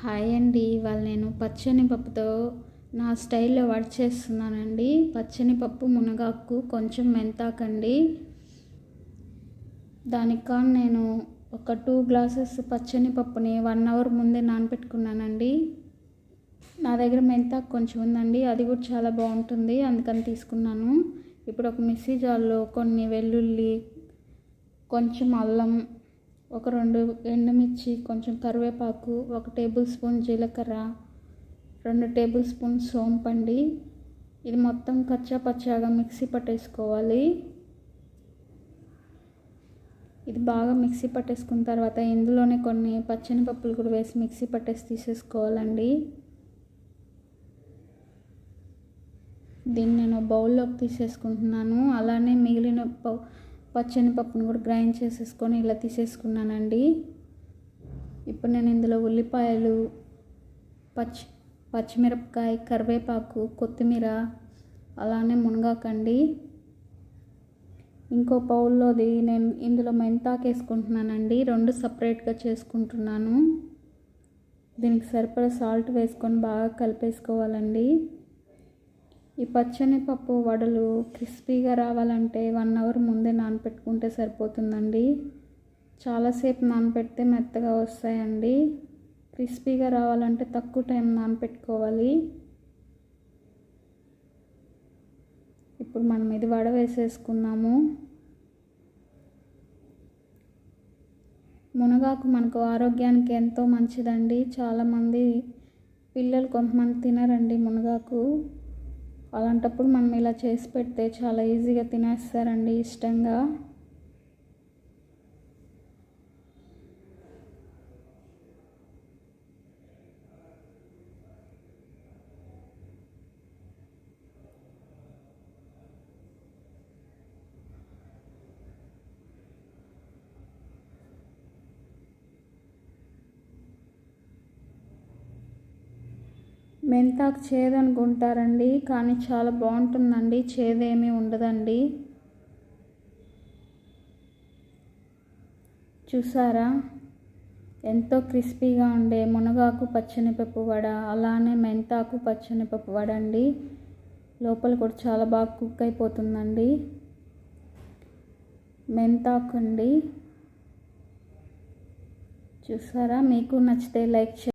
Hi అండి. ఇవాళ నేను పచ్చని పప్పుతో నా స్టైల్లో వర్క్ చేస్తున్నానండి. పచ్చని పప్పు మునగాకు కొంచెం మెంతాకండి. దానికి నేను ఒక టూ గ్లాసెస్ పచ్చని పప్పుని వన్ అవర్ ముందే నానపెట్టుకున్నానండి. నా దగ్గర మెంతాకు కొంచెం ఉందండి. అది కూడా చాలా బాగుంటుంది. అందుకని తీసుకున్నాను. ఇప్పుడు ఒక మిక్సీ జార్లో కొన్ని వెల్లుల్లి కొంచెం అల్లం ఒక రెండు ఎండుమిర్చి కొంచెం కరివేపాకు ఒక టేబుల్ స్పూన్ జీలకర్ర రెండు టేబుల్ స్పూన్ సోంపండి. ఇది మొత్తం కచ్చా పచ్చాగా మిక్సీ పట్టేసుకోవాలి. ఇది బాగా మిక్సీ పట్టేసుకున్న తర్వాత ఇందులోనే కొన్ని పచ్చని పప్పులు కూడా వేసి మిక్సీ పట్టేసి తీసేసుకోవాలండి. దీన్ని నేను బౌల్లోకి తీసేసుకుంటున్నాను. అలానే మిగిలిన పచ్చని పప్పును కూడా గ్రైండ్ చేసేసుకొని ఇలా తీసేసుకున్నానండి. ఇప్పుడు నేను ఇందులో ఉల్లిపాయలు పచ్చి పచ్చిమిరపకాయ కరివేపాకు కొత్తిమీర అలానే మునగాకండి. ఇంకో పౌల్లోది నేను ఇందులో మెంతాకు వేసుకుంటున్నానండి. రెండు సపరేట్గా చేసుకుంటున్నాను. దీనికి సరిపడా సాల్ట్ వేసుకొని బాగా కలిపేసుకోవాలండి. ఈ పచ్చని పప్పు వడలు క్రిస్పీగా రావాలంటే వన్ అవర్ ముందే నానపెట్టుకుంటే సరిపోతుందండి. చాలాసేపు నానపెడితే మెత్తగా వస్తాయండి. క్రిస్పీగా రావాలంటే తక్కువ టైం నానపెట్టుకోవాలి. ఇప్పుడు మనం ఇది వడ వేసేసుకున్నాము మునగాకు మనకు ఆరోగ్యానికి ఎంతో మంచిదండి. చాలామంది పిల్లలు కొంతమంది తినరండి మునగాకు. అలాంటప్పుడు మనం ఇలా చేసి పెడితే చాలా ఈజీగా తినేస్తారండి ఇష్టంగా. మెంతాకు చేదనుకుంటారండి కానీ చాలా బాగుంటుందండి. చేదేమీ ఉండదండి. చూసారా? ఎంతో క్రిస్పీగా ఉండే మునగాకు పచ్చనిపప్పు వడ అలానే మెంతాకు పచ్చనిపప్పు వడ అండి. లోపల కూడా చాలా బాగా కుక్ అయిపోతుందండి. మెంతాకు అండి. చూసారా? మీకు నచ్చితే లైక్